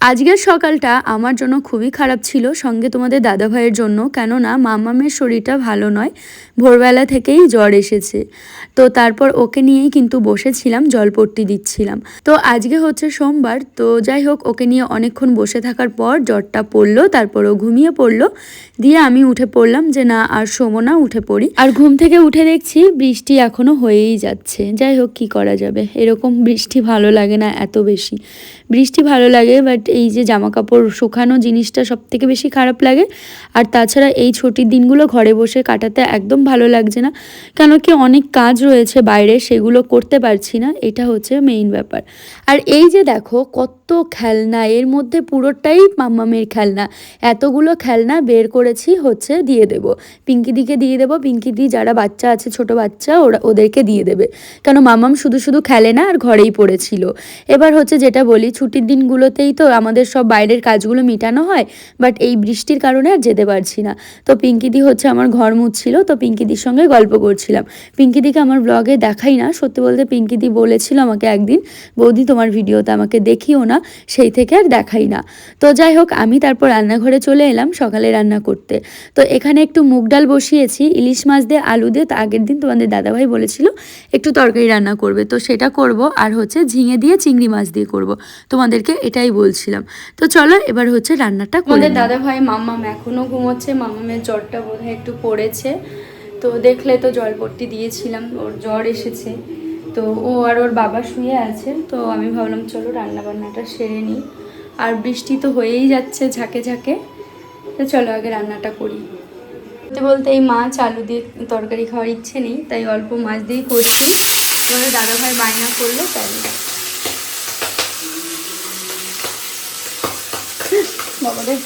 আজকের সকালটা আমার জন্য খুবই খারাপ ছিল সঙ্গে তোমাদের দাদা ভাইয়ের জন্য। কেননা মামামের শরীরটা ভালো নয়, ভোরবেলা থেকেই জ্বর এসেছে। তো তারপর ওকে নিয়েই কিন্তু বসেছিলাম, জলপট্টি দিচ্ছিলাম। তো আজকে হচ্ছে সোমবার, তো যাই হোক, ওকে নিয়ে অনেকক্ষণ বসে থাকার পর জ্বরটা পড়ল, তারপর ও ঘুমিয়ে পড়ল। দিয়ে আমি উঠে পড়লাম যে, না, আর শোবো না, উঠে পড়ি। আর ঘুম থেকে উঠে দেখছি বৃষ্টি এখনও হয়েই যাচ্ছে। যাই হোক, কি করা যাবে? এরকম বৃষ্টি ভালো লাগে না এত বেশি। বৃষ্টি ভালো লাগে বাট এই যে জামা কাপড় শুকানো জিনিসটা সব থেকে বেশি খারাপ লাগে। আর তাছাড়া এই ছুটির দিনগুলো ঘরে বসে কাটাতে একদম ভালো লাগছে না। কেন কি অনেক কাজ রয়েছে বাইরে, সেগুলো করতে পারছি না। এটা হচ্ছে মেইন ব্যাপার। আর এই যে দেখো, কত খেলনা, এর মধ্যে পুরোটাই মাম্মামের খেলনা। এতগুলো খেলনা বের করেছি হচ্ছে দিয়ে দেব। পিঙ্কিদিকে দিয়ে দেবো। পিঙ্কিদি যারা বাচ্চা আছে, ছোট বাচ্চা, ওরা ওদেরকে দিয়ে দেবে। কেন মামাম শুধু শুধু খেলে না, আর ঘরেই পড়েছিল। এবার হচ্ছে যেটা বলি, ছুটির দিনগুলোতেই তো আমাদের সব বাইরের কাজগুলো মিটানো হয়, বাট এই বৃষ্টির কারণে আর যেতে পারছি না। তো পিঙ্কিদি হচ্ছে আমার ঘর মুছছিল, তো পিঙ্কিদির সঙ্গে গল্প করছিলাম। পিঙ্কিদিকে আমার ব্লগে দেখাই না, সত্যি বলতে পিঙ্কিদি বলেছিল আমাকে একদিন, বৌদি, তোমার ভিডিওতে আমাকে দেখিও না। সেই থেকে আর দেখাই না। তো যাই হোক আমি তারপর রান্নাঘরে চলে এলাম সকালে রান্না করতে। তো এখানে একটু মুগ ডাল বসিয়েছি ইলিশ মাছ দিয়ে আলু দিয়ে। তো আগের দিন তোমাদের দাদাভাই বলেছিল একটু তরকারি রান্না করবে। তো সেটা করব আর হচ্ছে ঝিঙে দিয়ে চিংড়ি মাছ দিয়ে করব। তোমাদেরকে এটাই বলছিলাম। তো চলো এবার হচ্ছে রান্নাটা করে আমাদের নিই। দাদা ভাই মাম্মাম এখনও ঘুমোচ্ছে মাম্মামের জ্বরটা বোধহয় একটু পড়েছে। তো দেখলে তো জলপট্টি দিয়েছিলাম ওর জ্বর এসেছে। তো ও আর ওর বাবা শুয়ে আছে তো আমি ভাবলাম চলো রান্না বান্নাটা সেরে নিই। আর বৃষ্টি তো হয়েই যাচ্ছে ঝাঁকে ঝাঁকে, তো চলো আগে রান্নাটা করি। বলতে এই মাছ, আলু দিয়ে তরকারি খাওয়ার ইচ্ছে নেই, তাই অল্প মাছ দিয়েই করছি। এবারে দাদা ভাই বায়না করল, তাই। বাবাদের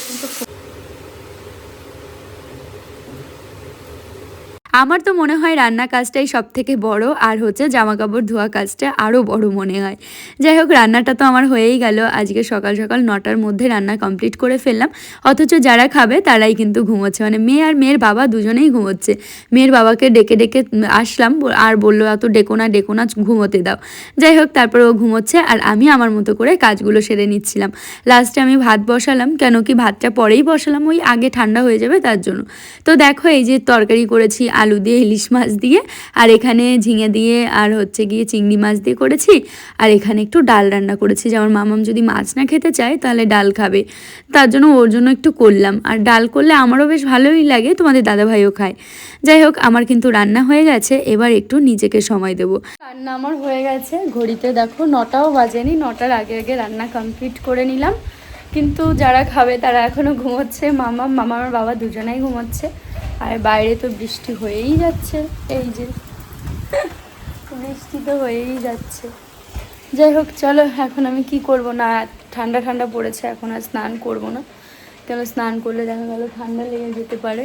আমার তো মনে হয় রান্না কাজটাই সব থেকে বড়, আর হচ্ছে জামা কাপড় ধোয়া কাজটা আরও বড় মনে হয়। যাই হোক, রান্নাটা তো আমার হয়েই গেল। আজকে সকাল সকাল নটার মধ্যে রান্না কমপ্লিট করে ফেললাম। অথচ যারা খাবে তারাই কিন্তু ঘুমোচ্ছে। মানে মেয়ে আর মেয়ের বাবা দুজনেই ঘুমোচ্ছে। মেয়ের বাবাকে ডেকে ডেকে আসলাম, আর বলল, এত ডেকো না ডেকো না, ঘুমোতে দাও। যাই হোক, তারপর ও ঘুমোচ্ছে, আর আমি আমার মতো করে কাজগুলো সেরে নিচ্ছিলাম। লাস্টে আমি ভাত বসালাম, কেন কি ভাতটা পরেই বসালাম, ওই আগে ঠান্ডা হয়ে যাবে তার জন্য। তো দেখো, এই যে তরকারি করেছি আলু দিয়ে, ইলিশ মাছ দিয়ে, আর এখানে ঝিঙে দিয়ে, আর হচ্ছে গিয়ে চিংড়ি মাছ দিয়ে করেছি। আর এখানে একটু ডাল রান্না করেছি। যেমন মামাম যদি মাছ না খেতে চায়, তাহলে ডাল খাবে। তার জন্য ওর জন্য একটু করলাম। আর ডাল করলে আমারও বেশ ভালোই লাগে, তোমাদের দাদাভাইও খায়। যাই হোক, আমার কিন্তু রান্না হয়ে গেছে, এবার একটু নিজেকে সময় দেবো। রান্না আমার হয়ে গেছে। ঘড়িতে দেখো নটাও বাজেনি, নটার আগে আগে রান্না কমপ্লিট করে নিলাম। কিন্তু যারা খাবে তারা এখনও ঘুমোচ্ছে। মামা মামা আর বাবা দুজনেই ঘুমোচ্ছে। আর বাইরে তো বৃষ্টি হয়েই যাচ্ছে, এই যে। বৃষ্টি তো হয়েই যাচ্ছে। যাই হোক, চলো, এখন আমি কি করব? না, ঠান্ডা ঠান্ডা পড়েছে, এখন আর স্নান করব না। কেন স্নান করলে দেখা গেলো ঠান্ডা লেগে যেতে পারে।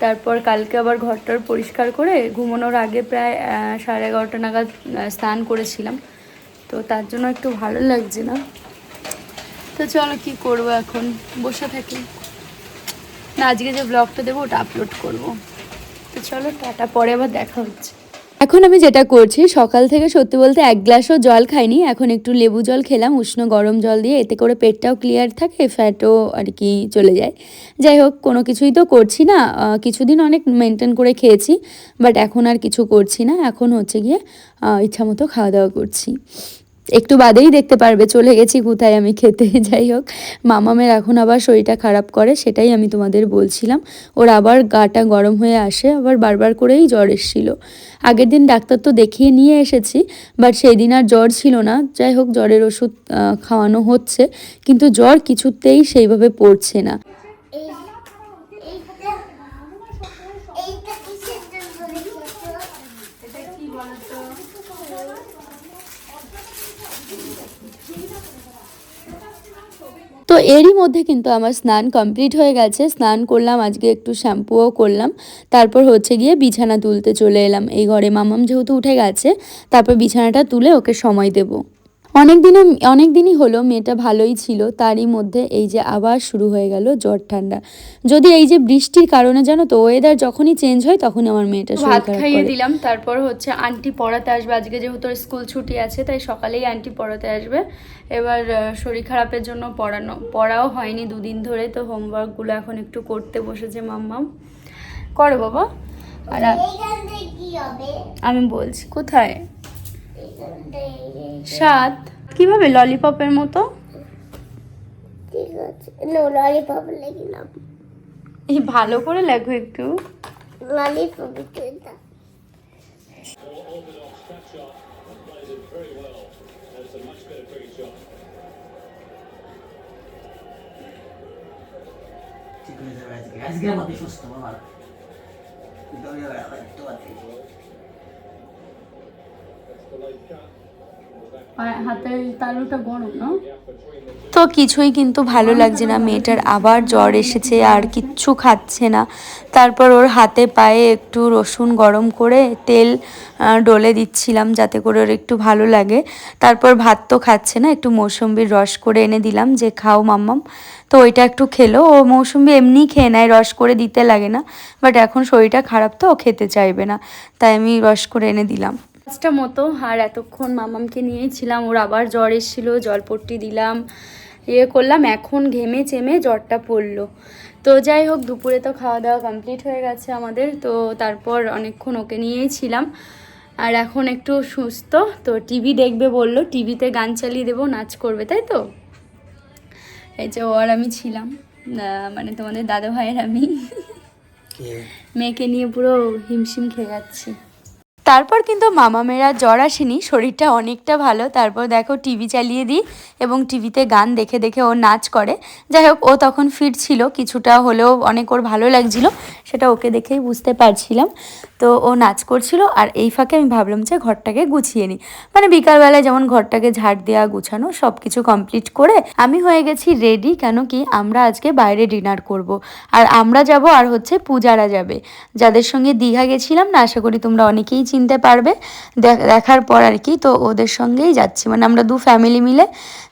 তারপর কালকে আবার ঘরটার পরিষ্কার করে ঘুমানোর আগে প্রায় সাড়ে এগারোটা নাগাদ স্নান করেছিলাম। তো তার জন্য একটু ভালো লাগছে না। তো চলো, কি করব এখন? বসে থাকি। না আজকে যে ব্লগটা দেবো ওটা আপলোড করব। তো চলো টাটা পরে আবার দেখা হচ্ছে। এখন আমি যেটা করছি সকাল থেকে সত্যি বলতে এক গ্লাসও জল খাইনি এখন একটু লেবু জল খেলাম উষ্ণ গরম জল দিয়ে এতে করে পেটটাও ক্লিয়ার থাকে ফ্যাটও আর কি চলে যায়। যাই হোক কোনো কিছুই তো করছি না কিছুদিন অনেক মেনটেন করে খেয়েছি বাট এখন আর কিছু করছি না এখন হচ্ছে গিয়ে আহ, ইচ্ছা মতো খাওয়া দাওয়া করছি। একটু বাদেই দেখতে পারবে, চলে গেছি কোথায় আমি খেতে। যাই হোক, মামামের এখন আবার শরীরটা খারাপ করে, সেটাই আমি তোমাদের বলছিলাম। ওর আবার গাটা গরম হয়ে আসে, আবার বারবার করেই জ্বর এসেছিল। আগের দিন ডাক্তার তো দেখিয়ে নিয়ে এসেছি বাট সেই দিন আর জ্বর ছিল না। যাই হোক, জ্বরের ওষুধ খাওয়ানো হচ্ছে, কিন্তু জ্বর কিছুতেই সেইভাবে পড়ছে না। তো এরই মধ্যে কিন্তু আমার স্নান কমপ্লিট হয়ে গেছে। স্নান করলাম, আজকে একটু শ্যাম্পুও করলাম। তারপর হচ্ছে গিয়ে বিছানা তুলতে চলে এলাম। এই ঘরে মামাম যেহেতু উঠে গেছে, তারপর বিছানাটা তুলে ওকে সময় দেব। অনেক দিনও অনেক দিনই হলো মেয়েটা ভালোই ছিল তারই মধ্যে এই যে আবার শুরু হয়ে গেল জ্বর ঠান্ডা। যদি এই যে বৃষ্টির কারণে জানো তো ওয়েদার যখনই চেঞ্জ হয় তখনই আমার মেয়েটা শরীর ভাত খাইয়ে দিলাম তারপর হচ্ছে আন্টি পড়াতে আসবে আজকে যেহেতু ওর স্কুল ছুটি আছে তাই সকালেই আন্টি পড়াতে আসবে। এবার শরীর খারাপের জন্য পড়ানো পড়াও হয়নি দুদিন ধরে তো হোমওয়ার্কগুলো এখন একটু করতে বসেছে মাম্মাম। করো বাবা। আর আমি বলছি কোথায়? সাত। কীভাবে ললিপপের মতো? ঠিক আছে। নো ললিপপ লিখলাম এই ভালো করে লেখো একটু। ললিপপ আজকে আমাকে সুস্থ। হাতের তো কিছুই কিন্তু ভালো লাগছে না। মেয়েটার আবার জ্বর এসেছে, আর কিচ্ছু খাচ্ছে না। তারপর ওর হাতে পায়ে একটু রসুন গরম করে তেল ডলে দিচ্ছিলাম যাতে করে ওর একটু ভালো লাগে। তারপর ভাত তো খাচ্ছে না, একটু মৌসুম্বির রস করে এনে দিলাম যে খাও মাম্মাম। তো ওইটা একটু খেলো। ও মৌসুম্বি এমনিই খেয়ে নেয়, রস করে দিতে লাগে না। বাট এখন শরীরটা খারাপ তো, ও খেতে চাইবে না। তাই আমি রস করে এনে দিলাম। পাঁচটা মতো আর এতক্ষণ মামামকে নিয়েই ছিলাম। ওর আবার জ্বর এসেছিল জলপট্টি দিলাম ইয়ে করলাম এখন ঘেমে চেমে জ্বরটা পড়ল। তো যাই হোক দুপুরে তো খাওয়া দাওয়া কমপ্লিট হয়ে গেছে আমাদের তো তারপর অনেকক্ষণ ওকে নিয়েই ছিলাম। আর এখন একটু সুস্থ তো টিভি দেখবে বলল টিভিতে গান চালিয়ে দেবো নাচ করবে তাই তো? এই যে ও আর আমি ছিলাম মানে তোমাদের দাদা ভাইয়ের আমি মেয়েকে নিয়ে পুরো হিমশিম খেয়ে যাচ্ছি। তারপর কিন্তু মামা মেয়েরা জ্বর আসেনি, শরীরটা অনেকটা ভালো। তারপর দেখো টিভি চালিয়ে দিই এবং টিভিতে গান দেখে দেখে ও নাচ করে। যাই হোক, ও তখন ফিট ছিল, কিছুটা হলেও অনেক ওর ভালো লাগছিল। সেটা ওকে দেখেই বুঝতে পারছিলাম। তো ও নাচ করছিল আর এই ফাঁকে আমি ভাবলাম যে ঘরটাকে গুছিয়ে নিই। মানে বিকালবেলায় যেমন ঘরটাকে ঝাড় দেওয়া, গুছানো সব কিছু কমপ্লিট করে আমি হয়ে গেছি রেডি কেন কি আমরা আজকে বাইরে ডিনার করব। আর আমরা যাব আর হচ্ছে পূজারা যাবে। যাদের সঙ্গে দীঘা গেছিলাম না, আশা করি তোমরা অনেকেই চিনতে পারবে। দেখ- দেখার পর আর কি, তো ওদের সঙ্গেই যাচ্ছি। মানে আমরা দু ফ্যামিলি মিলে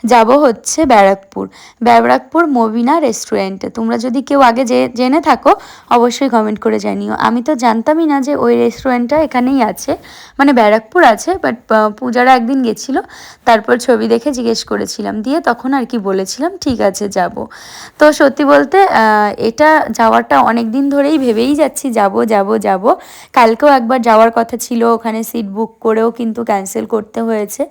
যাব হচ্ছে ব্যারাকপুর। ব্যারাকপুর মবিনা রেস্টুরেন্টে তোমরা যদি কেউ আগে জেনে থাকো, অবশ্যই কমেন্ট করে জানিও। আমি তো জানতামই না যে ওই রেস্টুরেন্টটা এখানেই আছে। মানে ব্যারাকপুর আছে বাট পূজারা একদিন গেছিল, তারপর ছবি দেখে জিজ্ঞেস করেছিলাম। দিয়ে তখন আর কি বলেছিলাম, ঠিক আছে, যাব। তো সত্যি বলতে এটা যাওয়াটা অনেক দিন ধরেই ভেবেই যাচ্ছি, যাব যাব যাব। কালকেও একবার যাওয়ার কথা ছিল, ওখানে সিট বুক করেও কিন্তু ক্যান্সেল করতে হয়েছে।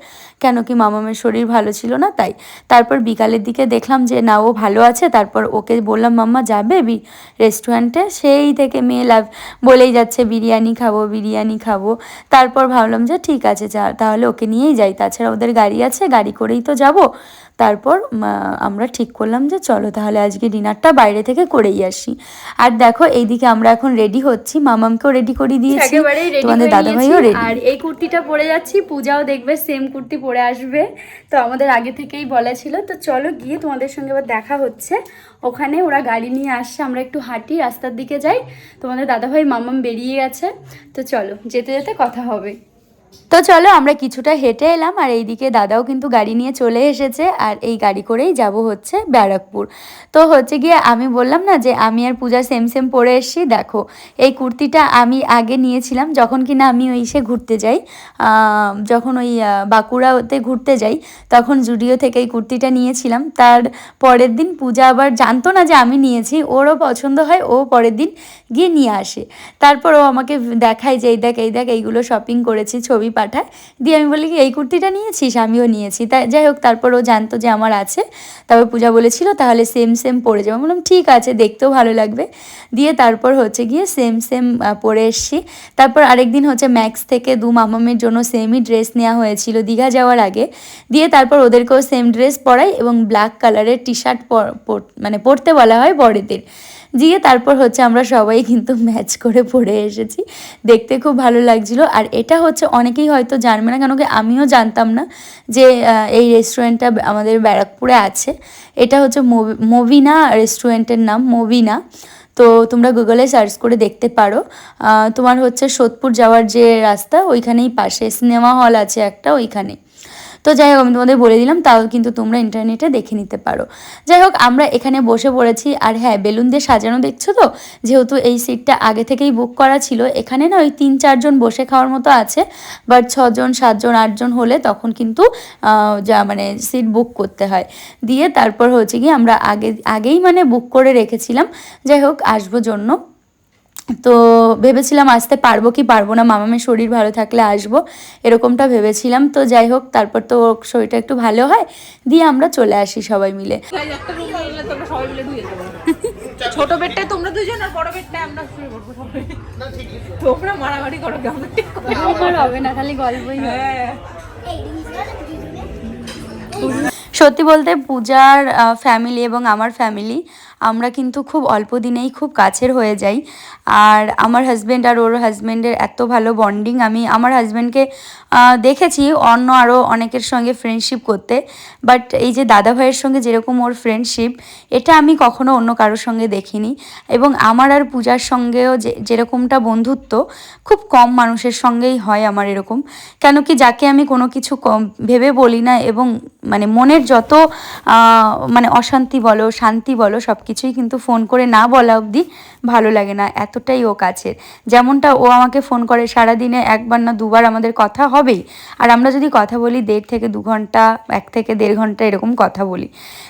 কেন কি মামামের শরীর ভালো ছিল না, তাই। তারপর বিকালের দিকে দেখলাম যে, না, ও ভালো আছে। তারপর ওকে বললাম, মাম্মা, যাবে রেস্টুরেন্টে সেই থেকে মেয়ে লাভ বলেই যাচ্ছে, বিরিয়ানি খাব বিরিয়ানি খাব। তারপর ভাবলাম যে ঠিক আছে, যা- তাহলে ওকে নিয়েই যাই। তাছাড়া ওদের গাড়ি আছে, গাড়ি করেই তো যাব। তারপর আমরা ঠিক করলাম যে চলো তাহলে আজকে ডিনারটা বাইরে থেকে করেই আসি। আর দেখো এইদিকে আমরা এখন রেডি হচ্ছি। মামামকেও রেডি করে দিয়েছি। তোমাদের দাদা ভাইও রেডি আর এই কুর্তিটা পরে যাচ্ছি। পূজাও দেখবে সেম কুর্তি পরে আসবে। তো আমাদের আগে থেকেই বলা ছিল। তো চলো গিয়ে তোমাদের সঙ্গে আবার দেখা হচ্ছে। ওখানে ওরা গাড়ি নিয়ে আসছে। আমরা একটু হাঁটি রাস্তার দিকে যাই। তোমাদের দাদাভাই মামাম বেরিয়ে গেছে। তো চলো যেতে যেতে কথা হবে। তো চলো, আমরা কিছুটা হেঁটে এলাম আর এইদিকে দাদাও কিন্তু গাড়ি নিয়ে চলে এসেছে আর এই গাড়ি করেই যাব হচ্ছে ব্যারাকপুর। তো হচ্ছে গিয়ে আমি বললাম না যে আমি আর পূজা সেম সেম পরে এসেছি, দেখো, এই কুর্তিটা আমি আগে নিয়েছিলাম যখন কিনা আমি ওই সে ঘুরতে যাই যখন ওই বাঁকুড়াতে ঘুরতে যাই, তখন জুডিও থেকে এই কুর্তিটা নিয়েছিলাম। তার পরের দিন পূজা আবার জানতো না যে আমি নিয়েছি, ওরও পছন্দ হয়, ও পরের দিন গিয়ে নিয়ে আসে। তারপর ও আমাকে দেখায় যে এই দেখ এই দেখ, এইগুলো শপিং করেছি ছবি পাঠায়। দিয়ে আমি বলি কি এই কুর্তিটা নিয়েছিস? আমিও নিয়েছি। তাই যাই হোক তারপর ও জানতো যে আমার আছে। তারপর পূজা বলেছিল, তাহলে সেম সেম পরে যাব। বললাম, ঠিক আছে, দেখতেও ভালো লাগবে। দিয়ে তারপর হচ্ছে গিয়ে সেম সেম পরে এসছি। তারপর আরেকদিন হচ্ছে ম্যাক্স থেকে দু মামামের জন্য সেমই ড্রেস নেওয়া হয়েছিল দীঘা যাওয়ার আগে। দিয়ে তারপর ওদেরকেও সেম ড্রেস পরাই এবং ব্ল্যাক কালারের টি শার্ট মানে পরতে বলা হয় বড়দের দিয়ে তারপর হচ্ছে আমরা সবাই কিন্তু ম্যাচ করে পড়ে এসেছি। দেখতে খুব ভালো লাগছিল। আর এটা হচ্ছে অনেকেই হয়তো জানবে না, কেন কি আমিও জানতাম না যে এই রেস্টুরেন্টটা আমাদের ব্যারাকপুরে আছে। এটা হচ্ছে মবি- মবিনা রেস্টুরেন্টের নাম, মবিনা। তো তোমরা গুগলে সার্চ করে দেখতে পারো। তোমার হচ্ছে সোদপুর যাওয়ার যে রাস্তা, ওইখানেই পাশে সিনেমা হল আছে একটা ওইখানে তো যাই হোক, আমি তোমাদের বলে দিলাম, তাও কিন্তু তোমরা ইন্টারনেটে দেখে নিতে পারো। যাই হোক, আমরা এখানে বসে পড়েছি, আর হ্যাঁ বেলুন দিয়ে সাজানো দেখছ তো? যেহেতু এই সিটটা আগে থেকেই বুক করা ছিল, এখানে না ওই তিন চারজন বসে খাওয়ার মতো আছে বাট ছজন, সাতজন, আটজন হলে তখন কিন্তু যা মানে সিট বুক করতে হয়। দিয়ে তারপর হচ্ছে কি আমরা আগে, আগেই মানে বুক করে রেখেছিলাম। যাই হোক, আসব জন্য। তো ভেবেছিলাম আসতে পারব কি পারব না মামামের শরীর ভালো থাকলে আসব এরকমটা ভেবেছিলাম। তো যাই হোক তারপর তো ওর শরীরটা একটু ভালো হয় দিয়ে আমরা চলে আসি সবাই মিলে। ছোট বেডটায় তোমরা দুজন আর বড় বেডটায় আমরা শুয়ে পড়ব সবাই। তোমরা মারামারি করো আমার হবে না খালি গল্পই হ্যাঁ। সত্যি বলতে পূজার ফ্যামিলি এবং আমার ফ্যামিলি আমরা কিন্তু খুব অল্প দিনেই খুব কাছের হয়ে যাই। আর আমার হাজব্যান্ড আর ওর হাজব্যান্ডের এত ভালো বন্ডিং আমি, আমার হাজব্যান্ডকে দেখেছি, অন্য আরও অনেকের সঙ্গে ফ্রেন্ডশিপ করতে। বাট এই যে দাদা ভাইয়ের সঙ্গে যেরকম ওর ফ্রেন্ডশিপ এটা আমি কখনো অন্য কারোর সঙ্গে দেখিনি। এবং আমার আর পূজার সঙ্গেও যে, যেরকমটা বন্ধুত্ব, খুব কম মানুষের সঙ্গেই হয় আমার এরকম। কেন কি যাকে আমি কোনো কিছু কম, ভেবে বলি না এবং মানে মনের যত মানে অশান্তি বলো, শান্তি বলো সব কিছুই কিন্তু ফোন করে না বলা অবধি ভালো লাগে না, এতটাই ও কাছের। যেমনটা ও আমাকে ফোন করে, সারাদিনে একবার না দুবার আমাদের কথা হবেই। আর আমরা যদি কথা বলি দেড় থেকে দু ঘণ্টা, এক থেকে দেড় ঘণ্টা এরকম কথা বলি।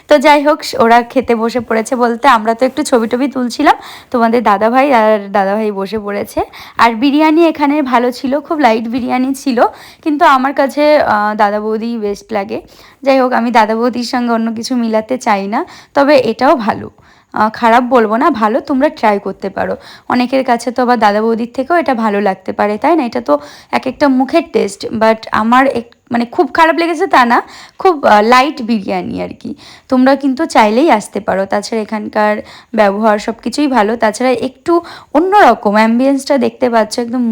তো যাই হোক, ওরা খেতে বসে পড়েছে বলতে আমরা তো একটু ছবি টবি তুলছিলাম। তোমাদের দাদাভাই আর দাদাভাই বসে পড়েছে। আর বিরিয়ানি এখানে ভালো ছিল, খুব লাইট বিরিয়ানি ছিল। কিন্তু আমার কাছে দাদা বৌদি বেস্ট লাগে। যাই হোক, আমি দাদা বৌদির সঙ্গে অন্য কিছু মিলাতে চাই না, তবে এটাও ভালো। খারাপ বলব না ভালো তোমরা ট্রাই করতে পারো। অনেকের কাছে তো আবার দাদা বৌদির থেকেও এটা ভালো লাগতে পারে তাই না? এটা তো এক একটা মুখের টেস্ট বাট আমার এক মানে খুব খারাপ লেগেছে তা না খুব লাইট বিরিয়ানি আর কি। তোমরা কিন্তু চাইলেই আসতে পারো। তাছাড়া এখানকার ব্যবহার সব কিছুই ভালো তাছাড়া একটু অন্যরকম অ্যাম্বিয়েন্সটা দেখতে পাচ্ছ একদম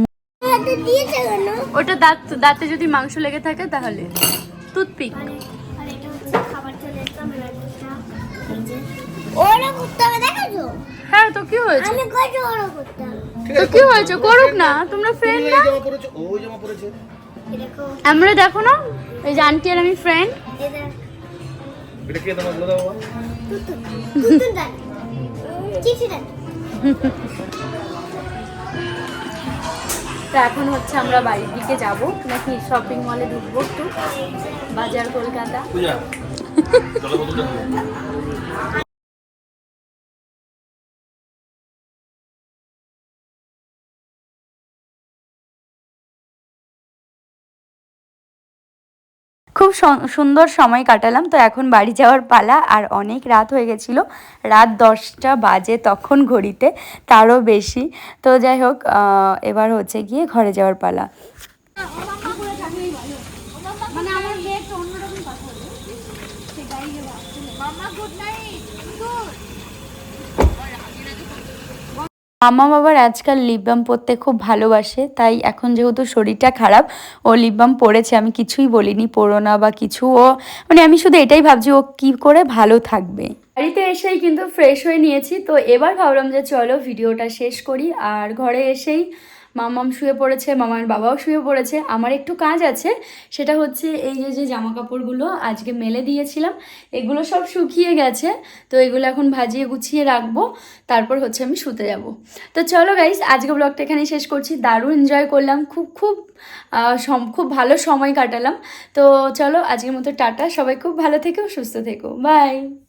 ওটা দাঁত দাঁতে যদি মাংস লেগে থাকে তাহলে। টুথপিক ওরা করতে হবে দেখাছো হ্যাঁ তো কি হয়েছে? আমি কত ওরা করতে তো কি হয়েছে? করুক না তোমরা ফ্রেন্ড না? ওই জামা পরেছে আমরা দেখো। না? এই যে আন্টি আর আমি ফ্রেন্ড এটা কে তোমার দাদা বাবা? তো এখন হচ্ছে আমরা বাড়ির দিকে যাব নাকি শপিং মলে ঢুকবো একটু? বাজার কলকাতা। খুব সুন্দর সময় কাটালাম। তো এখন বাড়ি যাওয়ার পালা আর অনেক রাত হয়ে গেছিল। রাত দশটা বাজে তখন ঘড়িতে, তারও বেশি। তো যাই হোক এবার হচ্ছে গিয়ে ঘরে যাওয়ার পালা। মানে অন্যরকম কথা মামা বাবার আজকাল লিপবাম পরতে খুব ভালোবাসে, তাই এখন যেহেতু শরীরটা খারাপ, ও লিপবাম পরেছে, আমি কিছুই বলিনি পড়ো না বা কিছু, ও মানে আমি শুধু এটাই ভাবছি, ও কি করে ভালো থাকবে। বাড়িতে এসেই কিন্তু ফ্রেশ হয়ে নিয়েছি, তো এবার ভাবলাম যে চলো ভিডিওটা শেষ করি, আর ঘরে এসেই মামাম শুয়ে পড়েছে, মামার বাবাও শুয়ে পড়েছে। আমার একটু কাজ আছে, সেটা হচ্ছে এই যে যে জামা কাপড়গুলো আজকে মেলে দিয়েছিলাম, এগুলো সব শুকিয়ে গেছে, তো এগুলো এখন ভাজিয়ে গুছিয়ে রাখব, তারপর হচ্ছে আমি শুতে যাব। তো চলো গাইস আজকে ব্লগটা এখানেই শেষ করছি, দারুণ এনজয় করলাম, খুব খুব খুব ভালো সময় কাটালাম। তো চলো আজকের মতো টাটা, সবাই খুব ভালো থেকো, সুস্থ থেকো বাই